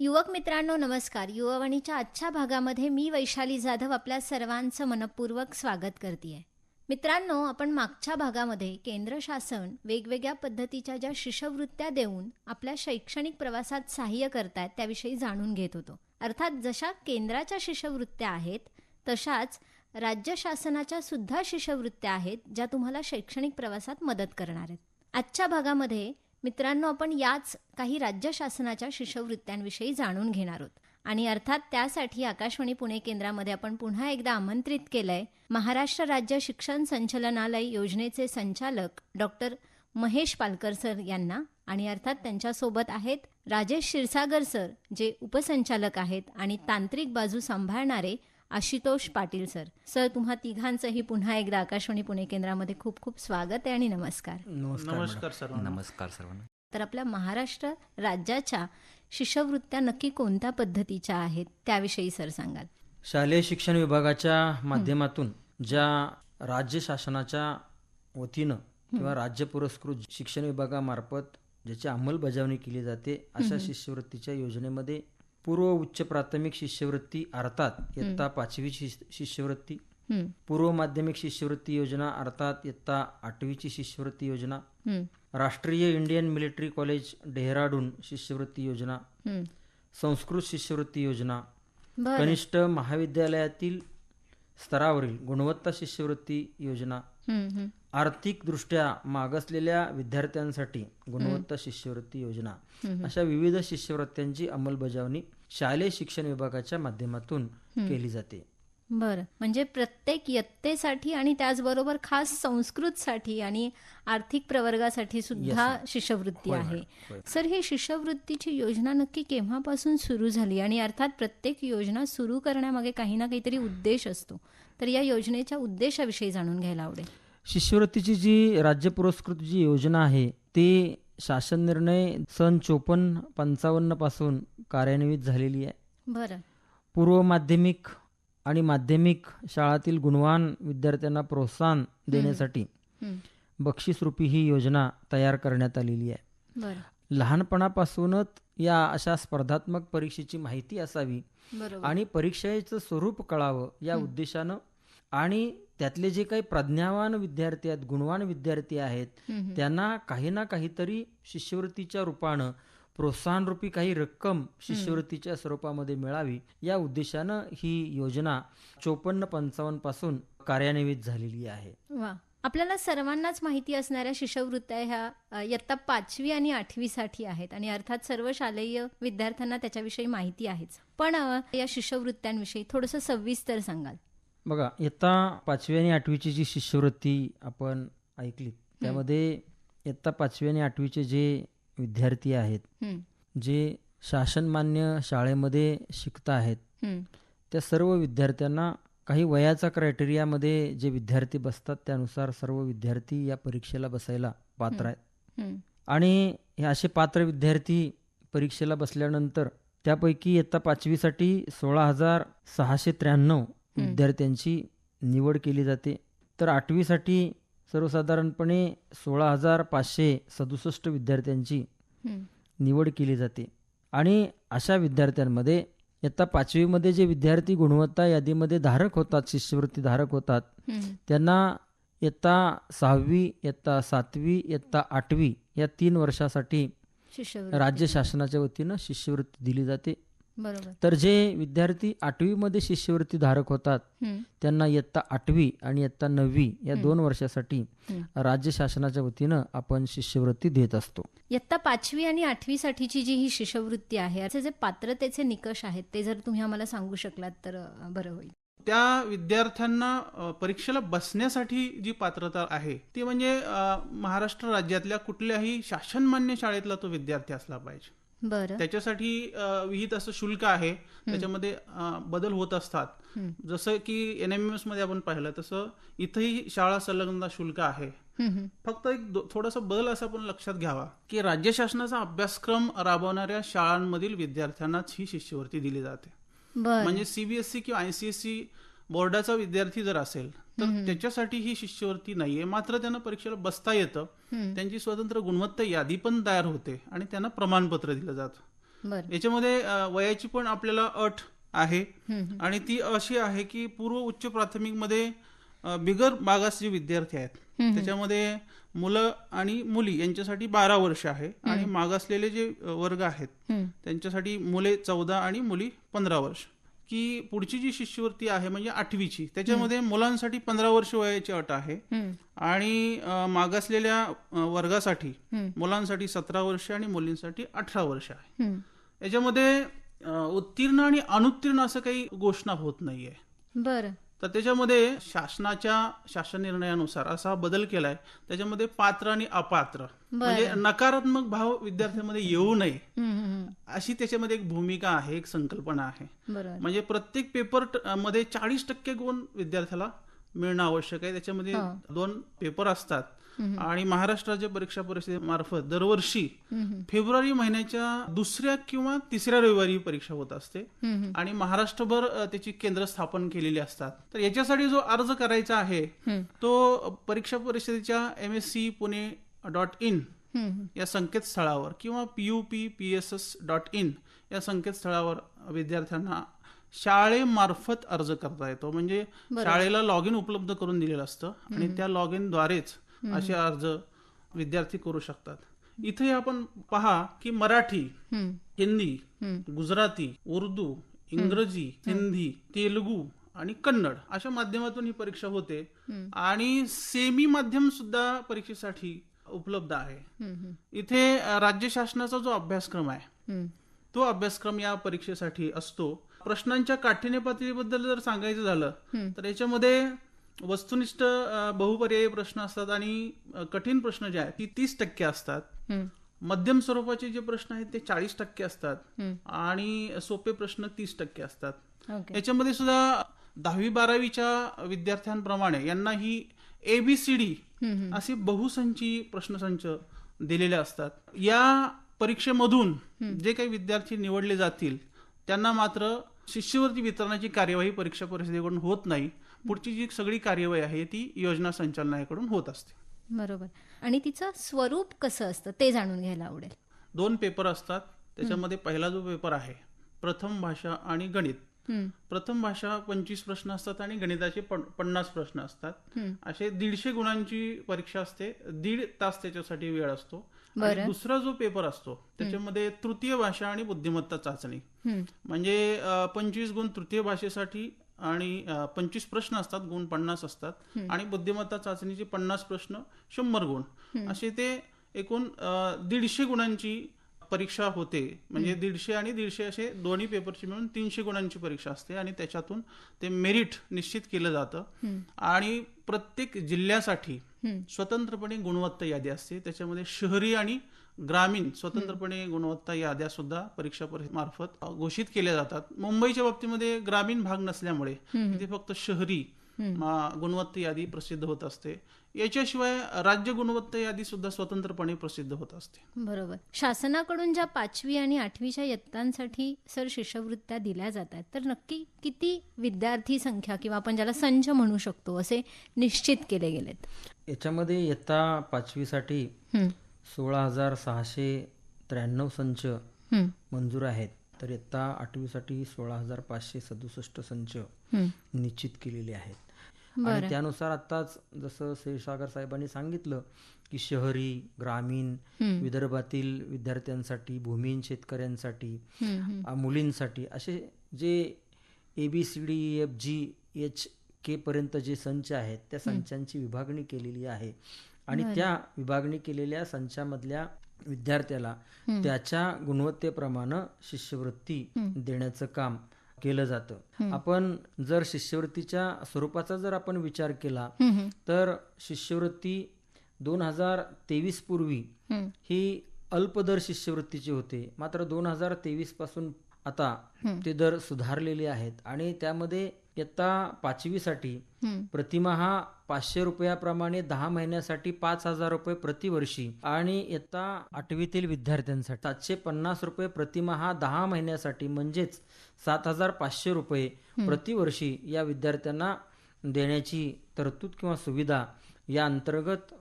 युवक मित्रांनो नमस्कार. युवावाणीच्या आजच्या भागामध्ये मी वैशाली जाधव आपल्या सर्वांचं मनपूर्वक स्वागत करते मित्रांनो आपण मागच्या भागामध्ये केंद्र शासन वेगवेगळ्या पद्धतीच्या ज्या शिष्यवृत्त्या देऊन आपल्या शैक्षणिक प्रवासात सहाय्य करतायत त्याविषयी जाणून घेत होतो. अर्थात जशा केंद्राच्या शिष्यवृत्त्या आहेत तशाच राज्य शासनाच्या सुद्धा शिष्यवृत्त्या आहेत ज्या तुम्हाला शैक्षणिक प्रवासात मदत करणार आहेत. आजच्या भागामध्ये मित्रांनो आपण याच काही राज्य शासनाच्या शिष्यवृत्त्यांविषयी जाणून घेणार आहोत. आणि अर्थात त्यासाठी आकाशवाणी पुणे केंद्रामध्ये आपण पुन्हा एकदा आमंत्रित केलंय महाराष्ट्र राज्य शिक्षण संचलनालय योजनेचे संचालक डॉक्टर महेश पालकर सर यांना आणि अर्थात त्यांच्यासोबत आहेत राजेश क्षीरसागर सर जे उपसंचालक आहेत आणि तांत्रिक बाजू सांभाळणारे आशुतोष पाटील सर. सर तुम्हा तिघांचंही पुन्हा एकदा आकाशवाणी पुणे केंद्रामध्ये खूप खूप स्वागत आहे आणि नमस्कार. नमस्कार नमस्कार सर्वांना. नमस्कार सर्वांना. तर आपल्या महाराष्ट्र राज्याच्या शिष्यवृत्त्या नक्की कोणत्या पद्धतीच्या आहेत त्याविषयी सर सांगाल. शालेय शिक्षण विभागाच्या माध्यमातून ज्या राज्य शासनाच्या वतीनं किंवा राज्य पुरस्कृत शिक्षण विभागामार्फत ज्याची अंमलबजावणी केली जाते अशा शिष्यवृत्तीच्या योजनेमध्ये पूर्व उच्च प्राथमिक शिष्यवृत्ती अर्थात इयत्ता शिष्य- शिष्यवृत्ती पूर्व माध्यमिक शिष्यवृत्ती योजना अर्थात इयत्ता आठवीची शिष्यवृत्ती योजना. राष्ट्रीय इंडियन मिलिटरी कॉलेज डेहराडून शिष्यवृत्ती योजना. संस्कृत शिष्यवृत्ती योजना. कनिष्ठ महाविद्यालयातील स्तरावरील गुणवत्ता शिष्यवृत्ती योजना. हं. आर्थिकदृष्ट्या मागासलेल्या विद्यार्थ्यांसाठी गुणवत्ता शिष्यवृत्ती योजना. अशा विविध शिष्यवृत्त्यांची अंमलबजावणी शालेय शिक्षण विभागाच्या माध्यमातून केली जाते. बरं. म्हणजे प्रत्येक इयत्तेसाठी आणि त्याचबरोबर खास संस्कृतसाठी आणि आर्थिक प्रवर्गासाठी सुद्धा शिष्यवृत्ती आहे. सर ही शिष्यवृत्तीची योजना नक्की केव्हापासून सुरू झाली? आणि अर्थात प्रत्येक योजना सुरू करण्यामागे काही ना काहीतरी उद्देश असतो. तर या योजनेच्या उद्देशाविषयी जाणून घ्यायला आवडेल. शिष्यवृत्तीची जी राज्य पुरस्कृत जी योजना आहे ती शासन निर्णय सन चोपन्न पंचावन्नपासून कार्यान्वित झालेली आहे. बरं. पूर्व माध्यमिक आणि माध्यमिक शाळातील गुणवान विद्यार्थ्यांना प्रोत्साहन देण्यासाठी बक्षीसरूपी ही योजना तयार करण्यात आलेली आहे. लहानपणापासूनच या अशा स्पर्धात्मक परीक्षेची माहिती असावी आणि परीक्षेचं स्वरूप कळावं या उद्देशानं आणि त्यातले जे काही प्रज्ञावान विद्यार्थी आहेत गुणवान विद्यार्थी आहेत. त्यांना काही ना काहीतरी शिष्यवृत्तीच्या रूपानं प्रोत्साहनरूपी काही रक्कम शिष्यवृत्तीच्या स्वरूपामध्ये मिळावी या उद्देशानं ही योजना चोपन्न पंचावन्नपासून कार्यान्वित झालेली आहे. आपल्याला सर्वांनाच माहिती असणाऱ्या शिष्यवृत्त्या ह्या इयत्ता पाचवी आणि आठवीसाठी आहेत आणि अर्थात सर्व शालेय विद्यार्थ्यांना त्याच्याविषयी माहिती आहेच. पण या शिष्यवृत्त्यांविषयी थोडंसं सविस्तर सांगाल. बघा इयत्ता पाचवी आणि आठवीची जी शिष्यवृत्ती आपण ऐकली त्यामध्ये इयत्ता पाचवी आणि आठवीचे जे विद्यार्थी आहेत. जे शासनमान्य शाळेमध्ये शिकत आहेत. त्या सर्व विद्यार्थ्यांना काही वयाचा क्रायटेरियामध्ये जे विद्यार्थी बसतात त्यानुसार सर्व विद्यार्थी या परीक्षेला बसायला पात्र आहेत. हं, आणि हे असे पात्र विद्यार्थी परीक्षेला बसल्यानंतर त्यापैकी इयत्ता पाचवीसाठी सोळा हजार सहाशे त्र्याण्णव विद्यार्थ्यांची निवड केली जाते. तर आठवीसाठी सर्वसाधारणपणे सोळा हजार पाचशे सदुसष्ट विद्यार्थ्यांची निवड केली जाते. आणि अशा विद्यार्थ्यांमध्ये इयत्ता पाचवीमध्ये जे विद्यार्थी गुणवत्ता यादीमध्ये धारक होतात शिष्यवृत्ती धारक होतात. त्यांना इयत्ता सहावी इयत्ता सातवी इयत्ता आठवी या तीन वर्षासाठी राज्य शासनाच्या वतीनं शिष्यवृत्ती दिली जाते. तर जे विद्यार्थी आठवीमध्ये शिष्यवृत्ती धारक होतात त्यांना इयत्ता आठवी आणि इयत्ता नववी या दोन वर्षासाठी. राज्य शासनाच्या वतीनं आपण शिष्यवृत्ती देत असतो. इयत्ता पाचवी आणि आठवीसाठीची जी ही शिष्यवृत्ती आहे असे जे पात्रतेचे निकष आहेत ते जर तुम्ही आम्हाला सांगू शकलात तर बरं होईल. त्या विद्यार्थ्यांना परीक्षेला बसण्यासाठी जी पात्रता आहे ती म्हणजे महाराष्ट्र राज्यातल्या कुठल्याही शासनमान्य शाळेतला तो विद्यार्थी असला पाहिजे. बरं. त्याच्यासाठी विहित असं शुल्क आहे. त्याच्यामध्ये बदल होत असतात. जसं की एन एम एसमध्ये आपण पाहिलं तसं इथंही शाळा संलग्नता शुल्क आहे. फक्त एक थोडासा बदल असा पण लक्षात घ्यावा की राज्य शासनाचा अभ्यासक्रम राबवणाऱ्या शाळांमधील विद्यार्थ्यांनाच ही शिष्यवृत्ती दिली जाते. म्हणजे सीबीएसई किंवा आयसीएसई बोर्डाचा विद्यार्थी जर असेल तर त्याच्यासाठी ही शिष्यवृत्ती नाहीये. मात्र त्यांना परीक्षेला बसता येतं. त्यांची स्वतंत्र गुणवत्ता यादी पण तयार होते आणि त्यांना प्रमाणपत्र दिलं जातं. याच्यामध्ये वयाची पण आपल्याला अट आहे आणि ती अशी आहे की पूर्व उच्च प्राथमिकमध्ये बिगर मागास जे विद्यार्थी आहेत. त्याच्यामध्ये मुलं आणि मुली यांच्यासाठी बारा वर्ष आहे आणि मागासलेले जे वर्ग आहेत. त्यांच्यासाठी मुले चौदा आणि मुली पंधरा वर्ष. की पुढची जी शिष्यवृत्ती आहे म्हणजे आठवीची त्याच्यामध्ये मुलांसाठी पंधरा वर्ष वयाची अट आहे. आणि मागासलेल्या वर्गासाठी. मुलांसाठी सतरा वर्ष आणि मुलींसाठी अठरा वर्ष आहे. याच्यामध्ये उत्तीर्ण आणि अनुत्तीर्ण असं काही घोषणा होत नाहीये बर तर त्याच्यामध्ये शासनाच्या शासन निर्णयानुसार असा बदल केलाय. त्याच्यामध्ये पात्र आणि अपात्र. म्हणजे नकारात्मक भाव विद्यार्थ्यांमध्ये येऊ नये. अशी त्याच्यामध्ये एक भूमिका आहे एक संकल्पना आहे. म्हणजे प्रत्येक पेपरमध्ये चाळीस टक्के गुण विद्यार्थ्याला मिळणं आवश्यक आहे. त्याच्यामध्ये. दोन पेपर असतात. आणि महाराष्ट्र राज्य परीक्षा परिषदेमार्फत दरवर्षी फेब्रुवारी महिन्याच्या दुसऱ्या किंवा तिसऱ्या रविवारी ही परीक्षा होत असते. आणि महाराष्ट्रभर त्याची केंद्र स्थापन केलेली असतात. तर याच्यासाठी जो अर्ज करायचा आहे. तो परीक्षा परिषदेच्या M S C Pune dot in या संकेतस्थळावर किंवा P U P P S S dot in या संकेतस्थळावर विद्यार्थ्यांना शाळेमार्फत अर्ज करता येतो म्हणजे शाळेला लॉग इन उपलब्ध करून दिलेलं असतं आणि त्या लॉग इन द्वारेच असे अर्ज विद्यार्थी करू शकतात इथे आपण पहा की मराठी. हिंदी. गुजराती उर्दू इंग्रजी हिंदी तेलुगू आणि कन्नड अशा माध्यमातून ही परीक्षा होते. आणि सेमी माध्यम सुद्धा परीक्षेसाठी उपलब्ध आहे. इथे राज्य शासनाचा जो अभ्यासक्रम आहे. तो अभ्यासक्रम या परीक्षेसाठी असतो प्रश्नांच्या काठिण्य पातळीबद्दल जर सांगायचं झालं. तर याच्यामध्ये वस्तुनिष्ठ बहुपर्यायी प्रश्न असतात आणि कठीण प्रश्न जे आहेत ती तीस टक्के असतात. मध्यम स्वरूपाचे जे प्रश्न आहेत ते चाळीस टक्के असतात. आणि सोपे प्रश्न तीस टक्के असतात याच्यामध्ये सुद्धा दहावी बारावीच्या विद्यार्थ्यांप्रमाणे यांना ही एबीसीडी. असे बहुसंची प्रश्नसंच दिलेले असतात या परीक्षेमधून जे काही विद्यार्थी निवडले जातील त्यांना मात्र शिष्यवृत्ती वितरणाची कार्यवाही परीक्षा परिषदेकडून होत नाही. पुढची जी सगळी कार्यवाही आहे ती योजना संचालनालयाकडून होत असते. बरोबर. आणि तिचं स्वरूप कसं असतं ते जाणून घ्यायला आवडेल. दोन पेपर असतात. त्याच्यामध्ये पहिला जो पेपर आहे प्रथम भाषा आणि गणित. प्रथम भाषा पंचवीस प्रश्न असतात आणि गणिताचे पन्नास प्रश्न असतात. असे दीडशे गुणांची परीक्षा असते. दीड तास त्याच्यासाठी वेळ असतो. आणि. दुसरा जो पेपर असतो त्याच्यामध्ये तृतीय भाषा आणि बुद्धिमत्ता चाचणी. म्हणजे पंचवीस गुण तृतीय भाषेसाठी आणि पंचवीस प्रश्न असतात गुण पन्नास असतात. आणि बुद्धिमत्ता चाचणीचे पन्नास प्रश्न शंभर गुण. असे ते एकूण दीडशे गुणांची परीक्षा होते. म्हणजे दीडशे आणि दीडशे असे दोन्ही पेपरची मिळून तीनशे गुणांची परीक्षा असते आणि त्याच्यातून ते मेरिट निश्चित केलं जातं. आणि प्रत्येक जिल्ह्यासाठी. स्वतंत्रपणे गुणवत्ता यादी असते. त्याच्यामध्ये शहरी आणि ग्रामीण स्वतंत्रपणे गुणवत्ता याद्या सुद्धा परीक्षा मार्फत घोषित केल्या जातात. मुंबईच्या बाबतीमध्ये ग्रामीण भाग नसल्यामुळे इथे फक्त शहरी गुणवत्ता यादी प्रसिद्ध होत असते. याच्याशिवाय राज्य गुणवत्ता यादी सुद्धा स्वतंत्रपणे प्रसिद्ध होत असते. बरोबर. शासनाकडून ज्या पाचवी आणि आठवीच्या इयत्तांसाठी सर शिष्यवृत्त्या दिल्या जातात तर नक्की किती विद्यार्थी संख्या किंवा आपण ज्याला संच म्हणू शकतो असे निश्चित केले गेलेत? याच्यामध्ये इयत्ता पाचवीसाठी. सोळा हजार सहाशे त्र्याण्णव संच. मंजूर आहेत. तर इयत्ता आठवीसाठी सोळा हजार पाचशे सदुसष्ट संच. निश्चित केलेले आहेत. आणि त्यानुसार आताच जसं क्षीरसागर साहेबांनी सांगितलं की शहरी ग्रामीण. विदर्भातील विद्यार्थ्यांसाठी भूमिहीन शेतकऱ्यांसाठी मुलींसाठी असे जे A B C D F G H K पर्यंत जे संच आहेत त्या संचांची विभागणी केलेली आहे. आणि त्या विभागणी केलेल्या संचामधल्या विद्यार्थ्याला त्याच्या गुणवत्तेप्रमाणे शिष्यवृत्ती देण्याचं काम केलं जातं आपण जर शिष्यवृत्तीच्या स्वरूपाचा जर आपण विचार केला. तर शिष्यवृत्ती दोन हजार तेवीस पूर्वी. ही अल्पदर शिष्यवृत्तीची होते मात्र दोन हजार तेवीसपासून आता ते दर सुधारलेले आहेत आणि त्यामध्ये इयत्ता पाचवीसाठी हं. प्रतिमाहा पाचशे रुपयाप्रमाणे दहा महिन्यासाठी पाच हजार रुपये प्रतिवर्षी आणि इयत्ता आठवीतील विद्यार्थ्यांसाठी सातशे पन्नास रुपये प्रतिमाहा दहा महिन्यासाठी म्हणजेच सात हजार पाचशे रुपये प्रतिवर्षी या विद्यार्थ्यांना देण्याची तरतूद किंवा सुविधा या अंतर्गत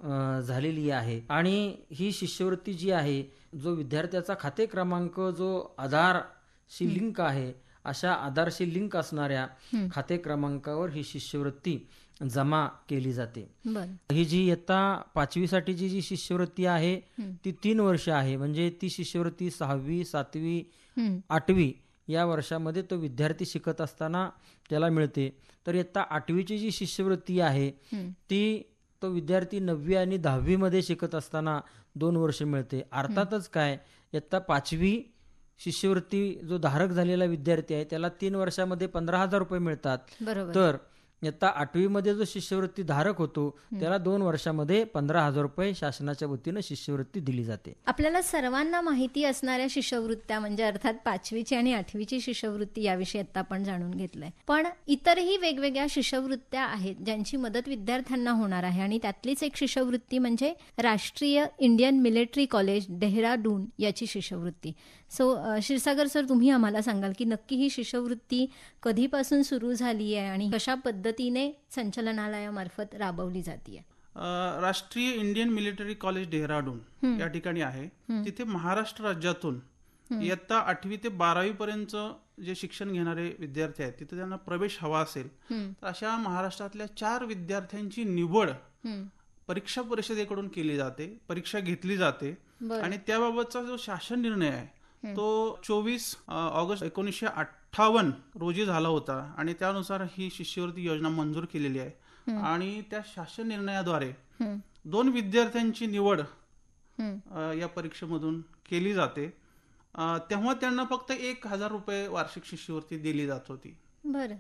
झालेली आहे. आणि ही शिष्यवृत्ती जी आहे जो विद्यार्थ्याचा खाते क्रमांक जो आधारशी लिंक आहे अशा आधारशी लिंक असणाऱ्या खाते क्रमांकावर ही शिष्यवृत्ती जमा केली जाते. ही जी इयत्ता पाचवीसाठीची जी शिष्यवृत्ती आहे ती तीन वर्ष आहे. म्हणजे ती शिष्यवृत्ती सहावी सातवी. आठवी या वर्षामध्ये तो विद्यार्थी शिकत असताना त्याला मिळते. तर इयत्ता आठवीची जी शिष्यवृत्ती आहे. ती तो विद्यार्थी नववी आणि दहावीमध्ये शिकत असताना दोन वर्ष मिळते. अर्थातच काय? इयत्ता पाचवी शिष्यवृत्ती जो धारक झालेला विद्यार्थी आहे त्याला तीन वर्षामध्ये पंधरा हजार रुपये मिळतात. बरोबर. तर इयत्ता आठवीमध्ये जो शिष्यवृत्ती धारक होतो त्याला दोन वर्षामध्ये पंधरा हजार रुपये शासनाच्या वतीनं शिष्यवृत्ती दिली जाते. आपल्याला सर्वांना माहिती असणाऱ्या शिष्यवृत्त्या म्हणजे अर्थात पाचवीची आणि आठवीची शिष्यवृत्ती याविषयी आता आपण जाणून घेतलंय. पण इतरही वेगवेगळ्या शिष्यवृत्त्या आहेत ज्यांची मदत विद्यार्थ्यांना होणार आहे. आणि त्यातलीच एक शिष्यवृत्ती म्हणजे राष्ट्रीय इंडियन मिलिटरी कॉलेज डेहराडून याची शिष्यवृत्ती. सो क्षीरसागर सर तुम्ही आम्हाला सांगाल की नक्की ही शिष्यवृत्ती कधीपासून सुरू झाली आहे आणि कशा पद्धतीने संचलनालयामार्फत राबवली जाते राष्ट्रीय इंडियन मिलिटरी कॉलेज डेहराडून या ठिकाणी आहे. तिथे महाराष्ट्र राज्यातून इयत्ता आठवी ते बारावी पर्यंत जे शिक्षण घेणारे विद्यार्थी आहेत तिथे त्यांना प्रवेश हवा असेल तर अशा महाराष्ट्रातल्या चार विद्यार्थ्यांची निवड परीक्षा परिषदेकडून केली जाते परीक्षा घेतली जाते. आणि त्याबाबतचा जो शासन निर्णय आहे तो चोवीस ऑगस्ट एकोणीसशे अठ्ठावन्न रोजी झाला होता आणि त्यानुसार ही शिष्यवृत्ती योजना मंजूर केलेली आहे. आणि त्या शासन निर्णयाद्वारे दोन विद्यार्थ्यांची निवड या परीक्षेमधून केली जाते. तेव्हा त्यांना फक्त एक हजार रुपये वार्षिक शिष्यवृत्ती दिली जात होती. बरं.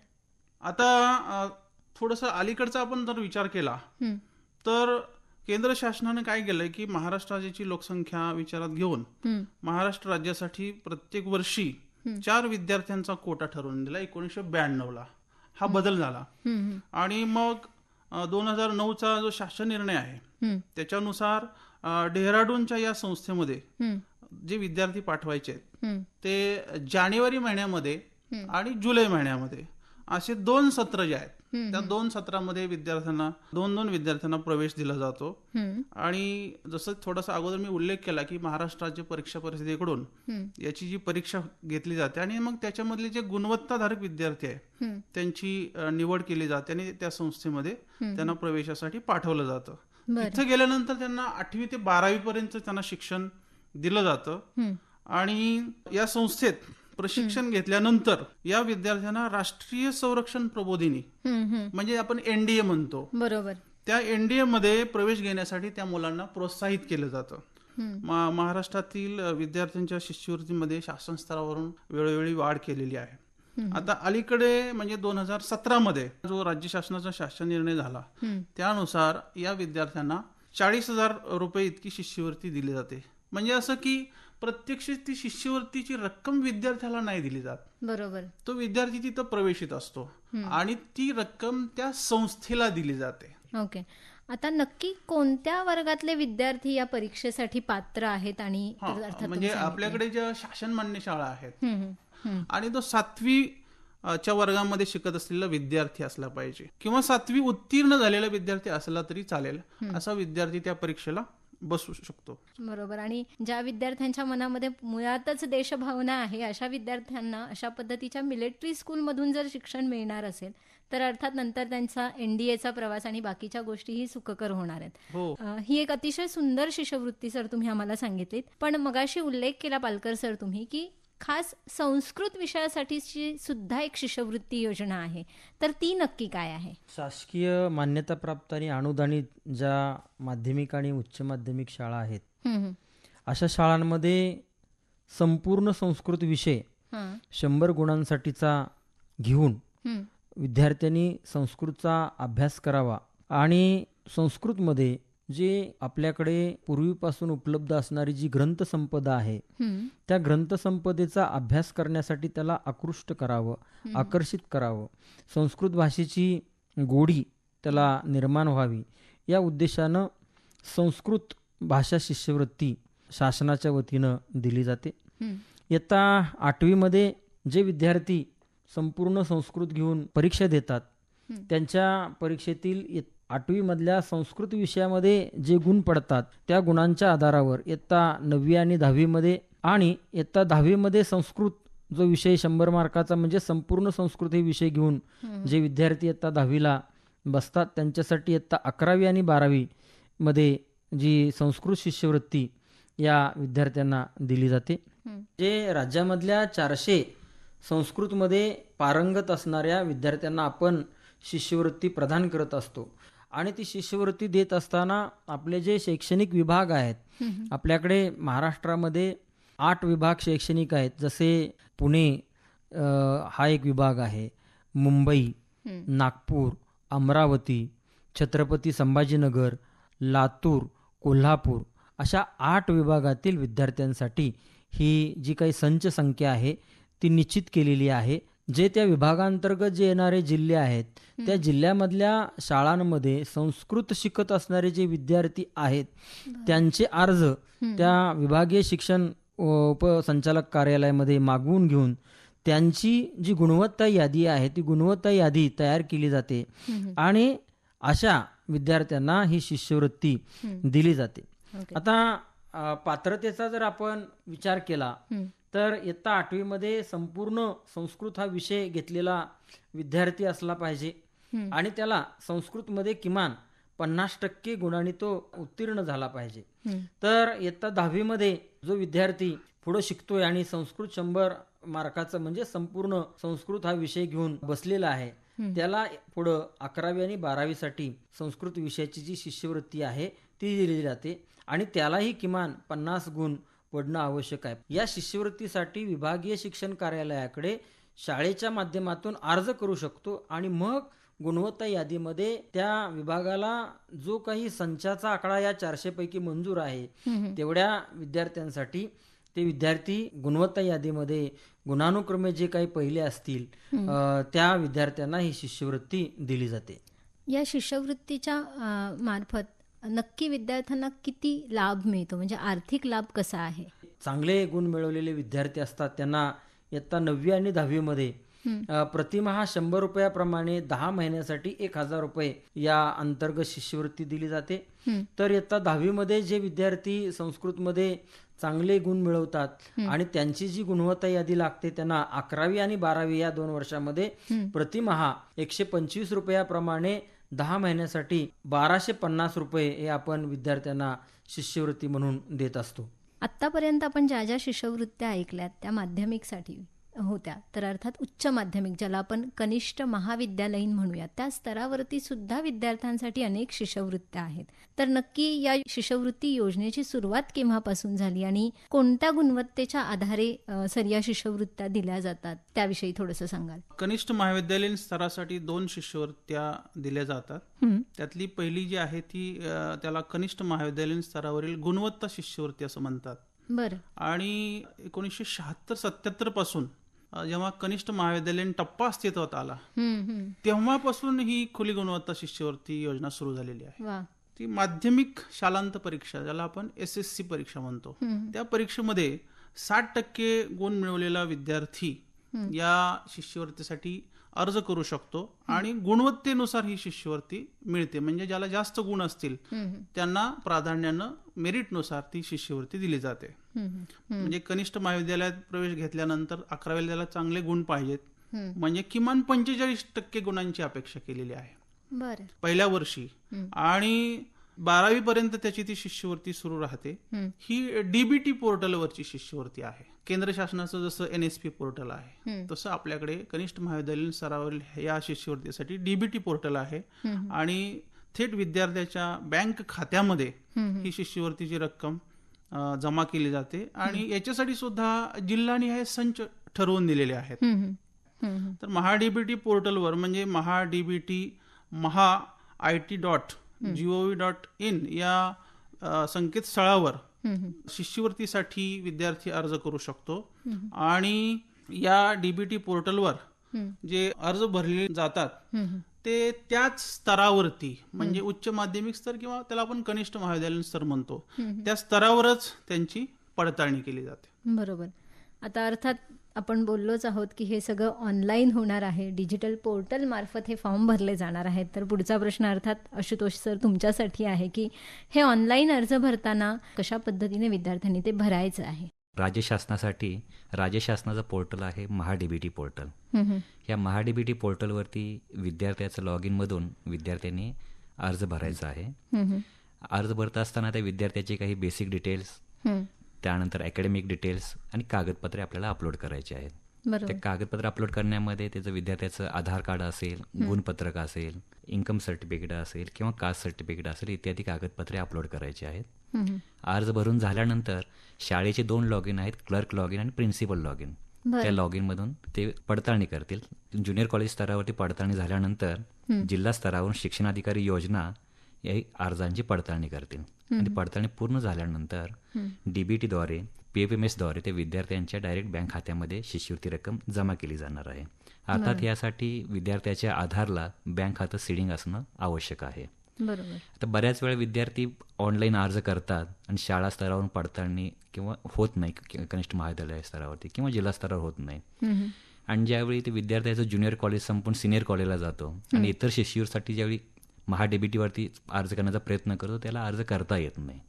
आता थोडंसं अलीकडचा आपण जर विचार केला तर केंद्र शासनाने काय केलंय की महाराष्ट्र राज्याची लोकसंख्या विचारात घेऊन महाराष्ट्र राज्यासाठी प्रत्येक वर्षी चार विद्यार्थ्यांचा कोटा ठरवून दिला. एकोणीसशे ब्याण्णव ला. हा बदल झाला. आणि मग दोन हजार नऊचा जो शासन निर्णय आहे त्याच्यानुसार डेहराडूनच्या या संस्थेमध्ये जे विद्यार्थी पाठवायचे आहेत ते जानेवारी महिन्यामध्ये आणि जुलै महिन्यामध्ये असे दोन सत्र जे आहेत त्या दोन सत्रामध्ये विद्यार्थ्यांना दोन दोन विद्यार्थ्यांना प्रवेश दिला जातो. आणि जसं थोडासा अगोदर मी उल्लेख केला की महाराष्ट्र राज्य परीक्षा परिषदेकडून याची जी परीक्षा घेतली जाते आणि मग त्याच्यामधले जे गुणवत्ताधारक विद्यार्थी आहे त्यांची निवड केली जाते आणि त्या संस्थेमध्ये त्यांना प्रवेशासाठी पाठवलं जातं. तिथं गेल्यानंतर त्यांना आठवी ते बारावी पर्यंत त्यांना शिक्षण दिलं जातं. आणि या संस्थेत प्रशिक्षण घेतल्यानंतर या विद्यार्थ्यांना राष्ट्रीय संरक्षण प्रबोधिनी म्हणजे आपण एनडीए म्हणतो. बरोबर. त्या एनडीए मध्ये प्रवेश घेण्यासाठी त्या मुलांना प्रोत्साहित केलं जातं. मा- महाराष्ट्रातील विद्यार्थ्यांच्या शिष्यवृत्तीमध्ये शासन स्तरावरून वेळोवेळी वाढ केलेली आहे. आता अलीकडे म्हणजे दोन हजार सतरा मध्ये जो राज्य शासनाचा शासन निर्णय झाला त्यानुसार या विद्यार्थ्यांना चाळीस हजार रुपये इतकी शिष्यवृत्ती दिली जाते. म्हणजे असं की प्रत्यक्ष ती शिष्यवृत्तीची रक्कम विद्यार्थ्याला नाही दिली जात. बरोबर. तो विद्यार्थी तिथं प्रवेशित असतो. आणि ती रक्कम त्या संस्थेला दिली जाते. ओके. आता नक्की कोणत्या वर्गातले विद्यार्थी या परीक्षेसाठी पात्र आहेत आणि म्हणजे. आपल्याकडे ज्या शासन मान्य शाळा आहेत. आणि तो सातवी च्या वर्गामध्ये शिकत असलेला विद्यार्थी असला पाहिजे. किंवा सातवी उत्तीर्ण झालेला विद्यार्थी असला तरी चालेल असा विद्यार्थी त्या परीक्षेला बसू शकतो. बरोबर. आणि ज्या विद्यार्थ्यांच्या मनामध्ये मुळातच देशभावना आहे अशा विद्यार्थ्यांना अशा पद्धतीच्या मिलिटरी स्कूलमधून जर शिक्षण मिळणार असेल तर अर्थात नंतर त्यांचा एनडीएचा प्रवास आणि बाकीच्या गोष्टीही सुखकर होणार आहेत. हो. ही एक अतिशय सुंदर शिष्यवृत्ती सर तुम्ही आम्हाला सांगितलीत. पण मगाशी उल्लेख केला पालकर सर तुम्ही की खास संस्कृत विषयासाठीची सुद्धा एक शिष्यवृत्ती योजना आहे तर ती नक्की काय आहे शासकीय मान्यताप्राप्त आणि अनुदानित ज्या माध्यमिक आणि उच्च माध्यमिक शाळा आहेत. अशा शाळांमध्ये संपूर्ण संस्कृत विषय. शंभर गुणांसाठीचा घेऊन. विद्यार्थ्यांनी संस्कृतचा अभ्यास करावा आणि संस्कृतमध्ये जे आपल्याकडे पूर्वीपासून उपलब्ध असणारी जी ग्रंथसंपदा आहे त्या ग्रंथसंपदेचा अभ्यास करण्यासाठी त्याला आकृष्ट करावं आकर्षित करावं. संस्कृत भाषेची गोडी त्याला निर्माण व्हावी. या उद्देशानं संस्कृत भाषा शिष्यवृत्ती शासनाच्या वतीनं दिली जाते. इयत्ता आठवीमध्ये जे विद्यार्थी संपूर्ण संस्कृत घेऊन परीक्षा देतात. त्यांच्या परीक्षेतील आठवीमधल्या संस्कृत विषयामध्ये जे गुण पडतात त्या गुणांच्या आधारावर इयत्ता नववी आणि दहावीमध्ये आणि इयत्ता दहावीमध्ये संस्कृत जो विषय शंभर मार्काचा म्हणजे संपूर्ण संस्कृत हे विषय घेऊन. जे विद्यार्थी इयत्ता दहावीला बसतात त्यांच्यासाठी इयत्ता अकरावी आणि बारावीमध्ये जी संस्कृत शिष्यवृत्ती या विद्यार्थ्यांना दिली जाते. जे राज्यामधल्या चारशे संस्कृतमध्ये पारंगत असणाऱ्या विद्यार्थ्यांना आपण शिष्यवृत्ती प्रदान करत असतो आणि ती शिष्यवृत्ती देत असताना आपले जे शैक्षणिक विभाग आहेत. आपल्याकडे महाराष्ट्रामध्ये आठ विभाग शैक्षणिक आहेत जसे पुणे हा एक विभाग आहे मुंबई. नागपूर अमरावती छत्रपती संभाजीनगर लातूर कोल्हापूर अशा आठ विभागातील विद्यार्थ्यांसाठी ही जी काही संच संख्या आहे ती निश्चित केलेली आहे जे त्या विभागांतर्गत जे येणारे जिल्हे आहेत त्या जिल्ह्यामधल्या शाळांमध्ये संस्कृत शिकत असणारे जे विद्यार्थी आहेत त्यांचे अर्ज त्या विभागीय शिक्षण उपसंचालक कार्यालयामध्ये मागवून घेऊन त्यांची जी गुणवत्ता यादी आहे ती गुणवत्ता यादी तयार केली जाते. आणि अशा विद्यार्थ्यांना ही शिष्यवृत्ती. दिली जाते. आता पात्रतेचा जर आपण विचार केला. तर इयत्ता आठवीमध्ये संपूर्ण संस्कृत हा विषय घेतलेला विद्यार्थी असला पाहिजे. आणि त्याला संस्कृतमध्ये किमान पन्नास टक्के गुणांनी तो उत्तीर्ण झाला पाहिजे. तर इयत्ता दहावीमध्ये जो विद्यार्थी पुढे शिकतोय आणि संस्कृत शंभर मार्काचं म्हणजे संपूर्ण संस्कृत हा विषय घेऊन बसलेला आहे. त्याला पुढं अकरावी आणि बारावीसाठी संस्कृत विषयाची जी शिष्यवृत्ती आहे ती दिली जाते आणि त्यालाही किमान पन्नास गुण पडणं आवश्यक आहे. या शिष्यवृत्तीसाठी विभागीय शिक्षण कार्यालयाकडे शाळेच्या माध्यमातून अर्ज करू शकतो आणि मग गुणवत्ता यादीमध्ये त्या विभागाला जो काही संचाचा आकडा या चारशे पैकी मंजूर आहे. तेवढ्या विद्यार्थ्यांसाठी ते विद्यार्थी गुणवत्ता यादीमध्ये गुणानुक्रमे जे काही पहिले असतील त्या विद्यार्थ्यांना ही शिष्यवृत्ती दिली जाते. या शिष्यवृत्तीच्या मार्फत नक्की विद्यार्थ्यांना किती लाभ मिळतो? म्हणजे आर्थिक लाभ कसा आहे? चांगले गुण मिळवलेले विद्यार्थी असतात. त्यांना इयत्ता नववी आणि दहावीमध्ये प्रतिमहा शंभर रुपयाप्रमाणे दहा महिन्यासाठी एक हजार रुपये या अंतर्गत शिष्यवृत्ती दिली जाते. तर इयत्ता दहावीमध्ये जे विद्यार्थी संस्कृतमध्ये चांगले गुण मिळवतात आणि त्यांची जी गुणवत्ता यादी लागते त्यांना अकरावी आणि बारावी या दोन वर्षामध्ये प्रतिमहा एकशे पंचवीस रुपयाप्रमाणे दहा महिन्यासाठी बाराशे पन्नास रुपये हे आपण विद्यार्थ्यांना शिष्यवृत्ती म्हणून देत असतो. आत्तापर्यंत आपण ज्या ज्या शिष्यवृत्त्या ऐकल्यात त्या माध्यमिकसाठी होत्या. तर अर्थात उच्च माध्यमिक ज्याला आपण कनिष्ठ महाविद्यालयीन म्हणूया त्या स्तरावरती सुद्धा विद्यार्थ्यांसाठी अनेक शिष्यवृत्त्या आहेत. तर नक्की या शिष्यवृत्ती योजनेची सुरुवात केव्हापासून झाली आणि कोणत्या गुणवत्तेच्या आधारे सर या शिष्यवृत्त्या दिल्या जातात त्याविषयी थोडंसं सांगाल. कनिष्ठ महाविद्यालयीन स्तरासाठी दोन शिष्यवृत्त्या दिल्या जातात. त्यातली पहिली जी आहे ती त्याला कनिष्ठ महाविद्यालयीन स्तरावरील गुणवत्ता शिष्यवृत्ती असं म्हणतात. बरं. आणि एकोणीसशे शहात्तर सत्याहत्तरपासून जेव्हा कनिष्ठ महाविद्यालयीन टप्पा अस्तित्वात आला. तेव्हापासून ही खुली गुणवत्ता शिष्यवृत्ती योजना सुरू झालेली आहे. ती माध्यमिक शालांत परीक्षा ज्याला आपण एस एस सी परीक्षा म्हणतो त्या परीक्षेमध्ये साठ टक्के गुण मिळवलेला विद्यार्थी या शिष्यवृत्तीसाठी अर्ज करू शकतो आणि गुणवत्तेनुसार ही शिष्यवृत्ती मिळते. म्हणजे ज्याला जास्त गुण असतील त्यांना प्राधान्यानं मेरिटनुसार ती शिष्यवृत्ती दिली जाते. म्हणजे कनिष्ठ महाविद्यालयात प्रवेश घेतल्यानंतर अकरावीला त्याला चांगले गुण पाहिजेत. म्हणजे किमान पंचेचाळीस टक्के गुणांची अपेक्षा केलेली आहे. पहिल्या वर्षी आणि बारावी पर्यंत त्याची ती शिष्यवृत्ती सुरू राहते. हं, डीबीटी पोर्टलवरची शिष्यवृत्ती आहे. केंद्र शासनाचं जसं एन एस पी पोर्टल आहे. तसं आपल्याकडे कनिष्ठ महाविद्यालयीन स्तरावरील या शिष्यवृत्तीसाठी डीबीटी पोर्टल आहे. आणि थेट विद्यार्थ्याच्या बँक खात्यामध्ये हं, शिष्यवृत्तीची रक्कम जमा केली जाते. आणि याच्यासाठी सुद्धा जिल्हानिहाय संच ठरवून दिलेले आहेत. तर महाडीबीटी पोर्टलवर म्हणजे MahaDBT Maha I T dot gov dot in या संकेतस्थळावर. शिष्यवृत्तीसाठी विद्यार्थी अर्ज करू शकतो. आणि या डीबीटी पोर्टलवर. जे अर्ज भरले जातात ते त्याच स्तरावरती म्हणजे उच्च माध्यमिक स्तर किंवा त्याला आपण कनिष्ठ महाविद्यालयीन स्तर म्हणतो त्या स्तरावरच त्यांची पडताळणी केली जाते. बरोबर. आता अर्थात आपण बोललोच आहोत की हे सगळं ऑनलाईन होणार आहे डिजिटल पोर्टल मार्फत हे फॉर्म भरले जाणार आहेत तर पुढचा प्रश्न अर्थात आशुतोष सर तुमच्यासाठी आहे की हे ऑनलाईन अर्ज भरताना कशा पद्धतीने विद्यार्थ्यांनी ते भरायचं आहे राज्य शासनासाठी राज्य शासनाचं पोर्टल आहे महाडीबीटी पोर्टल. या महाडीबीटी पोर्टलवरती विद्यार्थ्याचं लॉग इनमधून विद्यार्थ्यांनी अर्ज भरायचा आहे. अर्ज भरत असताना त्या विद्यार्थ्याचे काही बेसिक डिटेल्स. त्यानंतर अकॅडमिक डिटेल्स आणि कागदपत्रे आपल्याला अपलोड करायचे आहेत. ते कागदपत्र अपलोड करण्यामध्ये त्याचं विद्यार्थ्याचं आधार कार्ड असेल गुणपत्रक असेल इन्कम सर्टिफिकेट असेल किंवा कास्ट सर्टिफिकेट असेल इत्यादी कागदपत्रे अपलोड करायचे आहेत. अर्ज भरून झाल्यानंतर शाळेचे दोन लॉग इन आहेत क्लर्क लॉग इन आणि प्रिन्सिपल लॉग इन. त्या लॉग मधून ते पडताळणी करतील. ज्युनियर कॉलेज स्तरावरती पडताळणी झाल्यानंतर जिल्हा स्तरावरून शिक्षणाधिकारी योजना या अर्जांची पडताळणी करतील. आणि पडताळणी पूर्ण झाल्यानंतर डीबीटीद्वारे द्वारे ते विद्यार्थ्यांच्या डायरेक्ट बँक खात्यामध्ये शिष्यवृत्ती रक्कम जमा केली जाणार आहे. अर्थात यासाठी विद्यार्थ्याच्या आधारला बँक खातं सिडिंग असणं आवश्यक आहे. बरोबर. आता बऱ्याच वेळा विद्यार्थी ऑनलाईन अर्ज करतात आणि शाळा स्तरावरून पडताळणी किंवा होत नाही कनिष्ठ महाविद्यालय स्तरावरती किंवा जिल्हा स्तरावर होत नाही. आणि ज्यावेळी ते विद्यार्थ्याचं ज्युनियर कॉलेज संपून सिनियर कॉलेजला जातो आणि इतर शिष्यवृत्तीसाठी ज्यावेळी महाडेबिटीवरती अर्ज करण्याचा प्रयत्न करतो त्याला अर्ज करता येत नाही.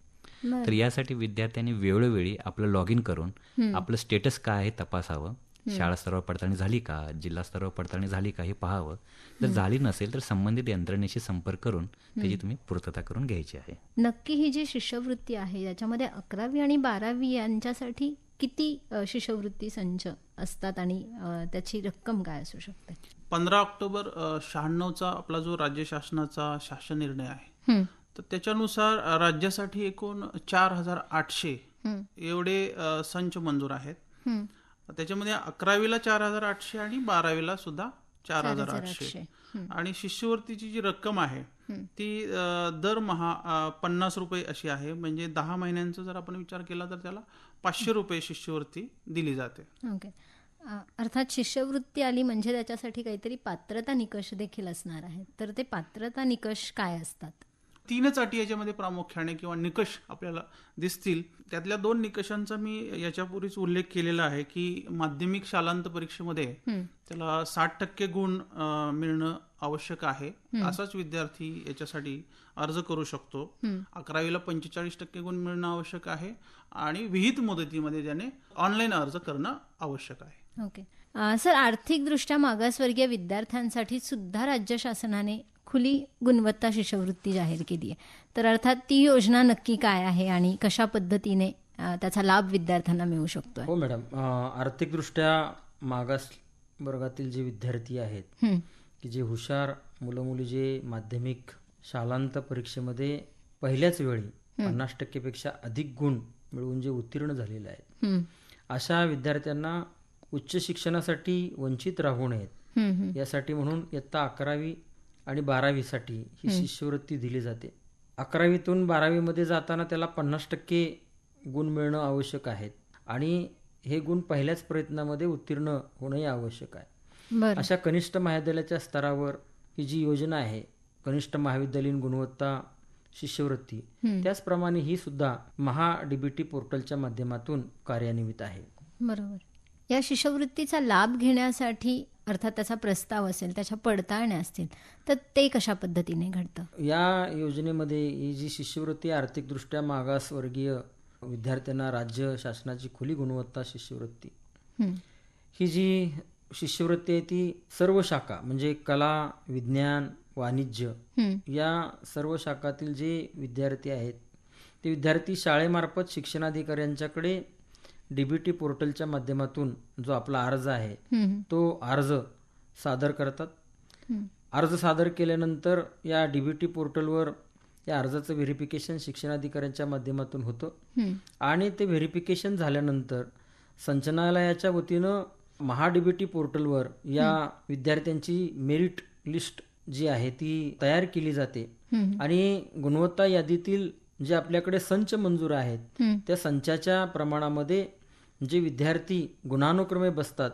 तर यासाठी विद्यार्थ्यांनी वेळोवेळी आपलं लॉग इन करून आपलं स्टेटस काय आहे तपासावं. शाळा स्तरावर पडताळणी झाली का? जिल्हा स्तरावर पडताळणी झाली का? हे पाहावं. जर झाली नसेल तर संबंधित यंत्रणेशी संपर्क करून त्याची तुम्ही पूर्तता करून घ्यायची आहे. नक्की ही जी शिष्यवृत्ती आहे याच्यामध्ये अकरावी आणि बारावी यांच्यासाठी किती शिष्यवृत्ती संच? असतात आणि त्याची रक्कम काय असू शकते? पंधरा ऑक्टोबर शहाण्णवचा आपला जो राज्य शासनाचा शासन निर्णय आहे तर त्याच्यानुसार राज्यासाठी एकूण चार हजार आठशे एवढे संच मंजूर आहेत. त्याच्यामध्ये अकरावीला चार हजार आठशे आणि बारावीला सुद्धा चार हजार 4,800. आठशे. आणि शिष्यवृत्तीची जी रक्कम आहे ती दरमहा पन्नास रुपये अशी आहे. म्हणजे दहा महिन्यांचा जर आपण विचार केला तर त्याला पाचशे रुपये शिष्यवृत्ती दिली जाते. अर्थात शिष्यवृत्ती आली म्हणजे त्याच्यासाठी काहीतरी पात्रता निकष देखील असणार आहेत. तर ते पात्रता निकष काय असतात? तीनच अटी याच्यामध्ये प्रामुख्याने किंवा निकष आपल्याला दिसतील. त्यातल्या दोन निकषांचा मी याच्यापूर्वीच उल्लेख केलेला आहे की माध्यमिक शालांत परीक्षेमध्ये त्याला साठ टक्के गुण मिळणं आवश्यक आहे. असाच विद्यार्थी याच्यासाठी अर्ज करू शकतो. अकरावीला पंचेचाळीस टक्के गुण मिळणं आवश्यक आहे आणि विहित मुदतीमध्ये त्याने ऑनलाईन अर्ज करणं आवश्यक आहे. ओके. सर आर्थिकदृष्ट्या मागासवर्गीय विद्यार्थ्यांसाठी सुद्धा राज्य शासनाने खुली गुणवत्ता शिष्यवृत्ती जाहीर केली आहे तर अर्थात ती योजना नक्की काय आहे आणि कशा पद्धतीने त्याचा लाभ विद्यार्थ्यांना मिळू शकतोय? हो मॅडम. आर्थिकदृष्ट्या मागास वर्गातील जे विद्यार्थी आहेत की जे हुशार मुलं मुली जे माध्यमिक शालांत परीक्षेमध्ये पहिल्याच वेळी पन्नास टक्केपेक्षा अधिक गुण मिळवून जे उत्तीर्ण झालेले आहेत अशा विद्यार्थ्यांना उच्च शिक्षणासाठी वंचित राहू नयेत. यासाठी म्हणून इयत्ता अकरावी आणि बारावीसाठी ही शिष्यवृत्ती दिली जाते. अकरावीतून बारावीमध्ये जाताना त्याला पन्नास टक्के गुण मिळणं आवश्यक आहेत. आणि हे गुण पहिल्याच प्रयत्नामध्ये उत्तीर्ण होणंही आवश्यक आहे. अशा कनिष्ठ महाविद्यालयाच्या स्तरावर ही जी योजना आहे कनिष्ठ महाविद्यालयीन गुणवत्ता शिष्यवृत्ती त्याचप्रमाणे ही सुद्धा महा डीबीटी पोर्टलच्या माध्यमातून कार्यान्वित आहे. बरोबर. या शिष्यवृत्तीचा लाभ घेण्यासाठी अर्थात त्याचा प्रस्ताव असेल त्याच्या पडताळण्या असतील तर ते कशा पद्धतीने घडतं? या योजनेमध्ये ही जी शिष्यवृत्ती आर्थिकदृष्ट्या मागासवर्गीय विद्यार्थ्यांना राज्य शासनाची खुली गुणवत्ता शिष्यवृत्ती ही जी शिष्यवृत्ती आहे ती सर्व शाखा म्हणजे कला विज्ञान वाणिज्य या सर्व शाखातील जे विद्यार्थी आहेत ते विद्यार्थी शाळेमार्फत शिक्षणाधिकाऱ्यांच्याकडे डीबीटी पोर्टलच्या माध्यमातून जो आपला अर्ज आहे तो अर्ज सादर करतात. अर्ज सादर केल्यानंतर या डीबीटी पोर्टलवर या अर्जाचं व्हेरिफिकेशन शिक्षणाधिकाऱ्यांच्या माध्यमातून होतं आणि ते व्हेरिफिकेशन झाल्यानंतर संचनालयाच्या वतीनं महा डीबीटी पोर्टलवर या विद्यार्थ्यांची मेरिट लिस्ट जी आहे ती तयार केली जाते. आणि गुणवत्ता यादीतील जे आपल्याकडे संच मंजूर आहेत. त्या संचाच्या प्रमाणामध्ये जे विद्यार्थी गुणानुक्रमे बसतात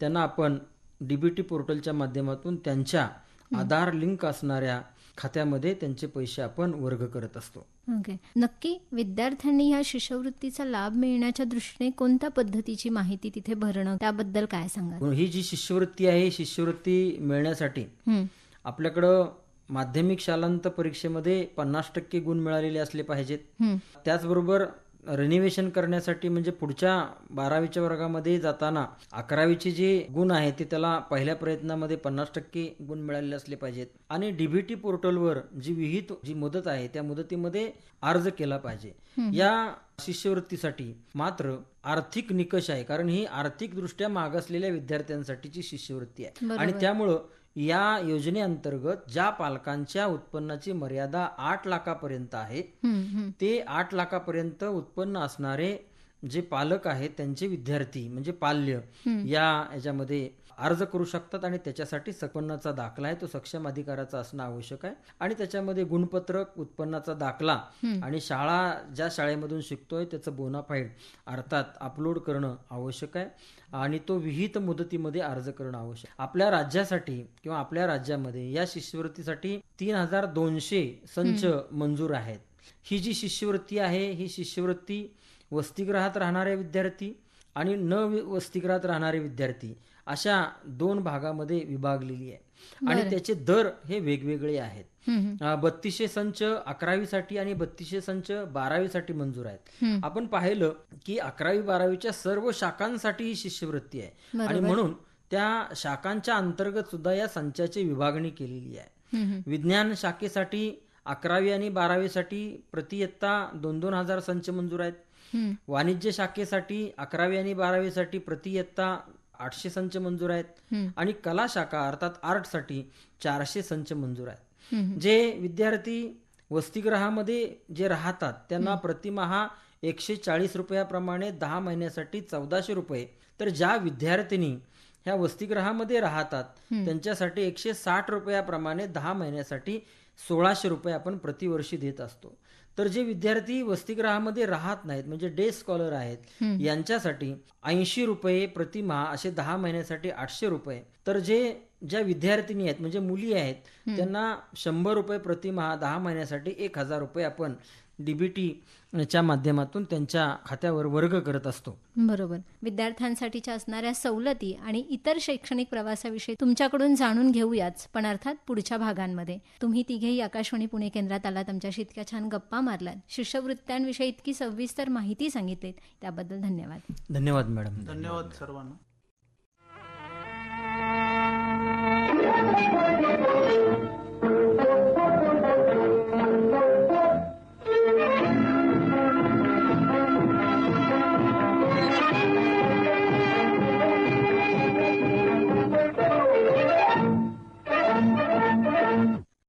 त्यांना आपण डीबीटी पोर्टलच्या माध्यमातून त्यांच्या आधार लिंक असणाऱ्या खात्यामध्ये त्यांचे पैसे आपण वर्ग करत असतो. ओके. नक्की विद्यार्थ्यांनी ह्या शिष्यवृत्तीचा लाभ मिळण्याच्या दृष्टीने कोणत्या पद्धतीची माहिती तिथे भरणं त्याबद्दल काय सांगाल? ही जी शिष्यवृत्ती आहे शिष्यवृत्ती मिळण्यासाठी. आपल्याकडं माध्यमिक शालांत परीक्षेमध्ये पन्नास टक्के गुण मिळालेले असले पाहिजेत. त्याचबरोबर रिनिवेशन करण्यासाठी म्हणजे पुढच्या बारावीच्या वर्गामध्ये जाताना अकरावीचे जे गुण आहेत ते त्याला पहिल्या प्रयत्नामध्ये पन्नास टक्के गुण मिळालेले असले पाहिजेत. आणि डीबीटी पोर्टलवर जी विहित जी मुदत आहे त्या मुदतीमध्ये अर्ज केला पाहिजे. या शिष्यवृत्तीसाठी मात्र आर्थिक निकष आहे कारण ही आर्थिकदृष्ट्या मागासलेल्या विद्यार्थ्यांसाठीची शिष्यवृत्ती आहे. आणि त्यामुळं या योजनेअंतर्गत ज्या पालकांच्या उत्पन्नाची मर्यादा आठ लाखापर्यंत आहे. ते आठ लाखापर्यंत उत्पन्न असणारे जे पालक आहेत त्यांचे विद्यार्थी म्हणजे पाल्य या याच्यामध्ये अर्ज करू शकतात आणि त्याच्यासाठी उत्पन्नाचा दाखला आहे. तो सक्षम अधिकाराचा असणं आवश्यक आहे. आणि त्याच्यामध्ये गुणपत्रक उत्पन्नाचा दाखला आणि शाळा ज्या शाळेमधून शिकतोय त्याचं बोनाफाईड अर्थात अपलोड करणं आवश्यक आहे. आणि तो विहित मुदतीमध्ये अर्ज करणं आवश्यक. आपल्या राज्यासाठी किंवा आपल्या राज्यामध्ये या शिष्यवृत्तीसाठी तीन हजार दोनशे संच मंजूर आहेत. ही जी शिष्यवृत्ती आहे ही शिष्यवृत्ती वसतिगृहात राहणारे विद्यार्थी आणि न वसतिगृहात राहणारे विद्यार्थी अशा दोन भागामध्ये विभागलेली आहे. आणि त्याचे दर हे वेगवेगळे आहेत. बत्तीसशे संच अकरावीसाठी आणि बत्तीसशे संच बारावीसाठी मंजूर आहेत. आपण पाहिलं की अकरावी बारावीच्या सर्व शाखांसाठी ही शिष्यवृत्ती आहे. आणि म्हणून त्या शाखांच्या अंतर्गत सुद्धा या संचाची विभागणी केलेली आहे. विज्ञान शाखेसाठी अकरावी आणि बारावीसाठी प्रति इयत्ता दोन दोन हजार संच मंजूर आहेत. वाणिज्य शाखेसाठी अकरावी आणि बारावीसाठी प्रति इयत्ता आठशे संच मंजूर आहेत. आणि कला शाखा अर्थात आर्टसाठी चारशे संच मंजूर आहेत. जे विद्यार्थी वसतिगृहामध्ये जे राहतात त्यांना प्रतिमहा एकशे चाळीस रुपयाप्रमाणे दहा महिन्यासाठी चौदाशे रुपये. तर ज्या विद्यार्थिनी ह्या वसतिगृहामध्ये राहतात त्यांच्यासाठी एकशे साठ रुपयाप्रमाणे दहा महिन्यासाठी सोळाशे रुपये आपण प्रतिवर्षी देत असतो. तर जे विद्यार्थी वसतिगृहामध्ये राहत नाहीत म्हणजे डे स्कॉलर आहेत यांच्यासाठी ऐंशी रुपये प्रतिमाह असे दहा महिन्यासाठी आठशे रुपये. तर जे ज्या विद्यार्थिनी आहेत म्हणजे मुली आहेत त्यांना शंभर रुपये प्रतिमाह दहा महिन्यासाठी एक हजार रुपये आपण डीबीटी च्या माध्यमातून त्यांच्या खात्यावर वर्ग करत असतो. बरोबर. विद्यार्थ्यांसाठीच्या असणाऱ्या सवलती आणि इतर शैक्षणिक प्रवासाविषयी तुमच्याकडून जाणून घेऊयाच पण अर्थात पुढच्या भागांमध्ये. तुम्ही तिघेही आकाशवाणी पुणे केंद्रात आलात आमच्याशी इतक्या छान गप्पा मारलात. शिष्यवृत्त्यांविषयी इतकी सविस्तर माहिती सांगितलीत. त्याबद्दल धन्यवाद. धन्यवाद मॅडम. धन्यवाद सर्वांना.